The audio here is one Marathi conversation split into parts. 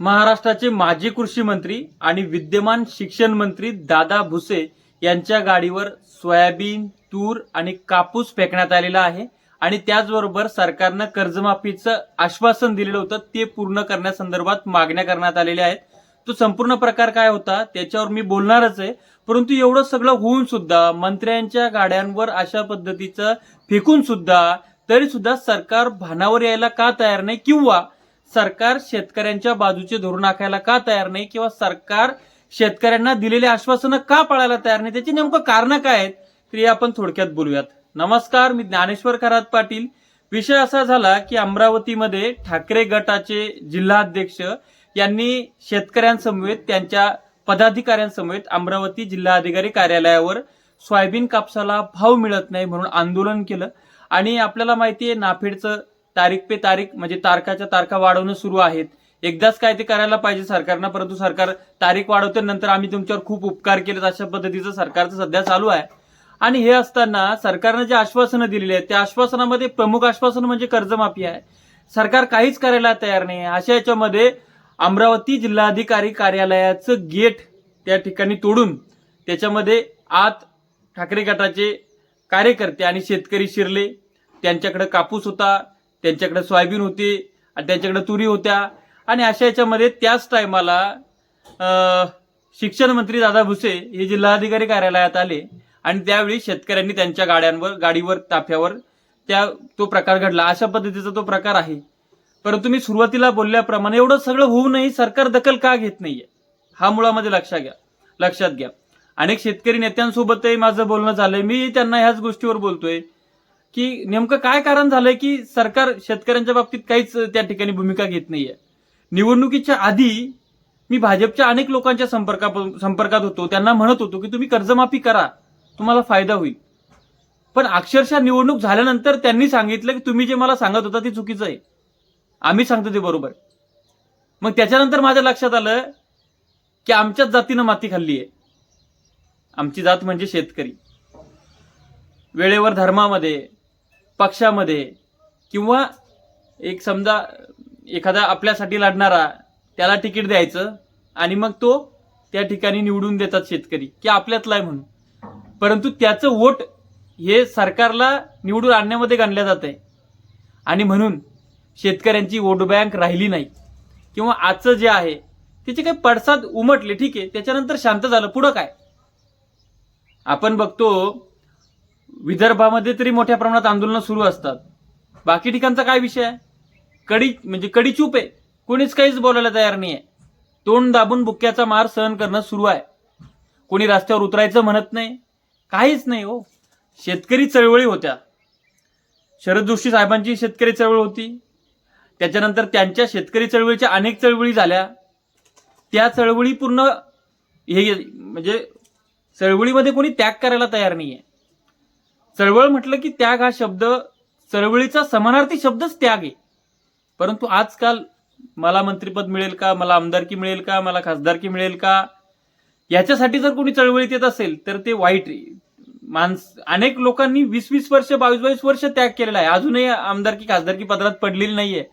महाराष्ट्राचे माजी कृषी मंत्री आणि विद्यमान शिक्षण मंत्री दादा भुसे यांच्या गाडीवर सोयाबीन तूर आणि कापूस फेकण्यात आलेला आहे. आणि त्याचबरोबर सरकारनं कर्जमाफीचं आश्वासन दिलेलं होतं. ते पूर्ण करण्यासंदर्भात मागण्या करण्यात आलेल्या आहेत. तो संपूर्ण प्रकार काय होता त्याच्यावर मी बोलणारच आहे. परंतु एवढं सगळं होऊन सुद्धा मंत्र्यांच्या गाड्यांवर अशा पद्धतीचं फेकून सुद्धा तरी सुद्धा सरकार भानावर यायला का तयार नाही? किंवा सरकार शेतकऱ्यांच्या बाजूचे धोरण आखायला का तयार नाही किंवा सरकार शेतकऱ्यांना दिलेले आश्वासनं का पाळायला तयार नाही? त्याची नेमकं कारण काय आहेत? तर हे आपण थोडक्यात बोलूयात. नमस्कार मी ज्ञानेश्वर खरात पाटील. विषय असा झाला की अमरावतीमध्ये ठाकरे गटाचे जिल्हाध्यक्ष यांनी शेतकऱ्यांसमवेत त्यांच्या पदाधिकाऱ्यांसमवेत अमरावती जिल्हाधिकारी कार्यालयावर सोयाबीन कापसाला भाव मिळत नाही म्हणून आंदोलन केलं. आणि आपल्याला माहिती आहे नाफेडचं तारीख पे तारीख म्हणजे तारखाच्या तारखा वाढवणं सुरू आहेत. एकदाच काय ते करायला पाहिजे सरकारनं परंतु सरकार तारीख वाढवते नंतर आम्ही तुमच्यावर खूप उपकार केलेत अशा पद्धतीचं सरकारचं सध्या चालू आहे. आणि हे असताना सरकारनं जे आश्वासनं दिलेली आहेत त्या आश्वासनामध्ये प्रमुख आश्वासन म्हणजे कर्जमाफी आहे. सरकार काहीच करायला तयार नाही. अशा याच्यामध्ये अमरावती जिल्हाधिकारी कार्यालयाचं गेट त्या ठिकाणी तोडून त्याच्यामध्ये आत ठाकरे गटाचे कार्यकर्ते आणि शेतकरी शिरले. त्यांच्याकडे कापूस होता त्यांच्याकडे सोयाबीन होती आणि त्यांच्याकडे तुरी होत्या. आणि अशा याच्यामध्ये त्याच टायमाला शिक्षण मंत्री दादा भुसे हे जिल्हाधिकारी कार्यालयात आले. आणि त्यावेळी शेतकऱ्यांनी त्यांच्या गाड्यांवर गाडीवर ताफ्यावर त्या तो प्रकार घडला. अशा पद्धतीचा तो प्रकार आहे. परंतु मी सुरुवातीला बोलल्याप्रमाणे एवढं सगळं होऊनही सरकार दखल का घेत नाहीये? हा मुळामध्ये लक्षात घ्या लक्षात घ्या. अनेक शेतकरी नेत्यांसोबतही माझं बोलणं झालंय. मी त्यांना ह्याच गोष्टीवर बोलतोय. की नेमकं काय कारण झालंय की सरकार शेतकऱ्यांच्या बाबतीत काहीच त्या ठिकाणी भूमिका घेत नाहीये? निवडणुकीच्या आधी मी भाजपच्या अनेक लोकांच्या संपर्का संपर्कात होतो. त्यांना म्हणत होतो की तुम्ही कर्जमाफी करा तुम्हाला फायदा होईल. पण अक्षरशः निवडणूक झाल्यानंतर त्यांनी सांगितलं की तुम्ही जे मला सांगत होता ते चुकीचं आहे. आम्ही सांगतो ते बरोबर. मग त्याच्यानंतर माझ्या लक्षात आलं की आमच्याच जातीनं माती खाल्ली आहे. आमची जात म्हणजे शेतकरी. वेळेवर धर्मामध्ये पक्षामध्ये किंवा एक समजा एखादा आपल्यासाठी लढणारा त्याला तिकीट द्यायचं आणि मग तो त्या ठिकाणी निवडून देतात शेतकरी की आपल्यातला आहे म्हणून. परंतु त्याचं वोट हे सरकारला निवडून आणण्यामध्ये गणलं जात आहे. आणि म्हणून शेतकऱ्यांची वोट बँक राहिली नाही. किंवा आजचं जे आहे त्याचे काही पडसाद उमटले ठीक आहे त्याच्यानंतर शांत झालं पुढं काय? आपण बघतो विदर्भामध्ये तरी मोठ्या प्रमाणात आंदोलनं सुरू असतात. बाकी ठिकाणचा काय विषय आहे? कडी म्हणजे कडी चूप आहे. कोणीच काहीच बोलायला तयार नाही आहे तोंड दाबून बुक्क्याचा मार सहन करणं सुरू आहे. कोणी रस्त्यावर उतरायचं म्हणत नाही. काहीच नाही हो. शेतकरी चळवळी होत्या. शरद जोशी साहेबांची शेतकरी चळवळ होती. त्याच्यानंतर त्यांच्या शेतकरी चळवळीच्या अनेक चळवळी झाल्या. त्या चळवळी पूर्ण हे म्हणजे चळवळीमध्ये कोणी त्याग करायला तयार नाही आहे चळवळ म्हटलं की त्याग हा शब्द चळवळीचा समानार्थी शब्दच त्याग आहे. परंतु आजकाल मला मंत्रिपद मिळेल का मला आमदारकी मिळेल का मला खासदारकी मिळेल का याच्यासाठी जर कोणी चळवळीत येत असेल तर ते वाईट माणस अनेक लोकांनी वीस वीस वर्ष बावीस बावीस वर्ष त्याग केलेला आहे. अजूनही आमदारकी खासदारकी पदरात पडलेली नाहीये.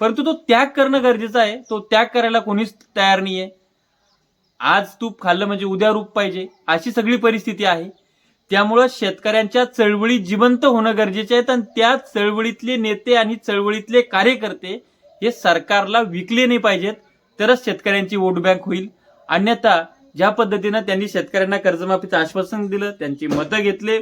परंतु तो त्याग करणं गरजेचं आहे. तो त्याग करायला कोणीच तयार नाहीये. आज तूप खाल्लं म्हणजे उद्या रूप पाहिजे अशी सगळी परिस्थिती आहे. त्यामुळं शेतकऱ्यांच्या चळवळी जिवंत होणं गरजेचे आहेत आणि त्या चळवळीतले नेते आणि चळवळीतले कार्यकर्ते हे सरकारला विकले नाही पाहिजेत तरच शेतकऱ्यांची वोट बँक होईल. अन्यथा ज्या पद्धतीनं त्यांनी शेतकऱ्यांना कर्जमाफीचं आश्वासन दिलं त्यांची मतं घेतले.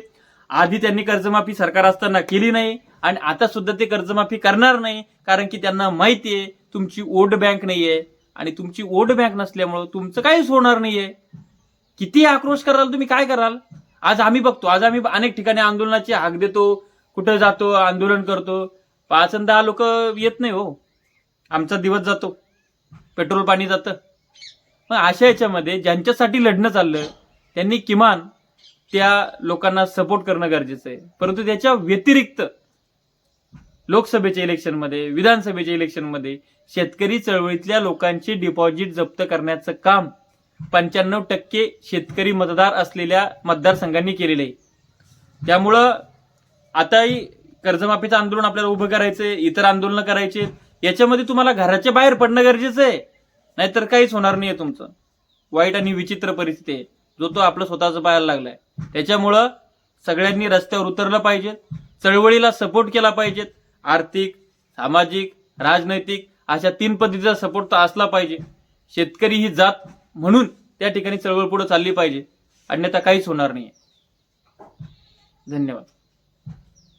आधी त्यांनी कर्जमाफी सरकार असताना केली नाही आणि आता सुद्धा ते कर्जमाफी करणार नाही कारण की त्यांना माहिती आहे तुमची वोट बँक नाहीये आणि तुमची वोट बँक नसल्यामुळं तुमचं काहीच होणार नाहीये किती आक्रोश कराल तुम्ही? काय कराल? आज आम्ही बघतो आज आम्ही अनेक ठिकाणी आंदोलनाची हाक देतो कुठं जातो आंदोलन करतो. पाच आणि दहा लोक येत नाही हो. आमचा दिवस जातो. पेट्रोल पाणी जातं. मग अशा याच्यामध्ये ज्यांच्यासाठी लढणं चाललं त्यांनी किमान त्या लोकांना सपोर्ट करणं गरजेचं आहे. परंतु त्याच्या व्यतिरिक्त लोकसभेच्या इलेक्शनमध्ये विधानसभेच्या इलेक्शनमध्ये शेतकरी चळवळीतल्या लोकांची डिपॉझिट जप्त करण्याचं काम पंच्याण्णव टक्के शेतकरी मतदार असलेल्या मतदारसंघांनी केलेलं आहे. त्यामुळं आताही कर्जमाफीचं आंदोलन आपल्याला उभं करायचंय इतर आंदोलनं करायचे याच्यामध्ये तुम्हाला घराच्या बाहेर पडणं गरजेचं आहे. नाहीतर काहीच होणार नाही आहे तुमचं. वाईट आणि विचित्र परिस्थिती आहे. जो तो आपलं स्वतःचं पाहायला लागलाय. त्याच्यामुळं सगळ्यांनी रस्त्यावर उतरलं पाहिजे चळवळीला सपोर्ट केला पाहिजे आर्थिक सामाजिक राजनैतिक अशा तीन पद्धतीचा सपोर्ट तर असला पाहिजे. शेतकरी ही जात म्हणून त्या ठिकाणी चळवळ पुढे चालली पाहिजे. अन्यथा काहीच होणार नाही धन्यवाद.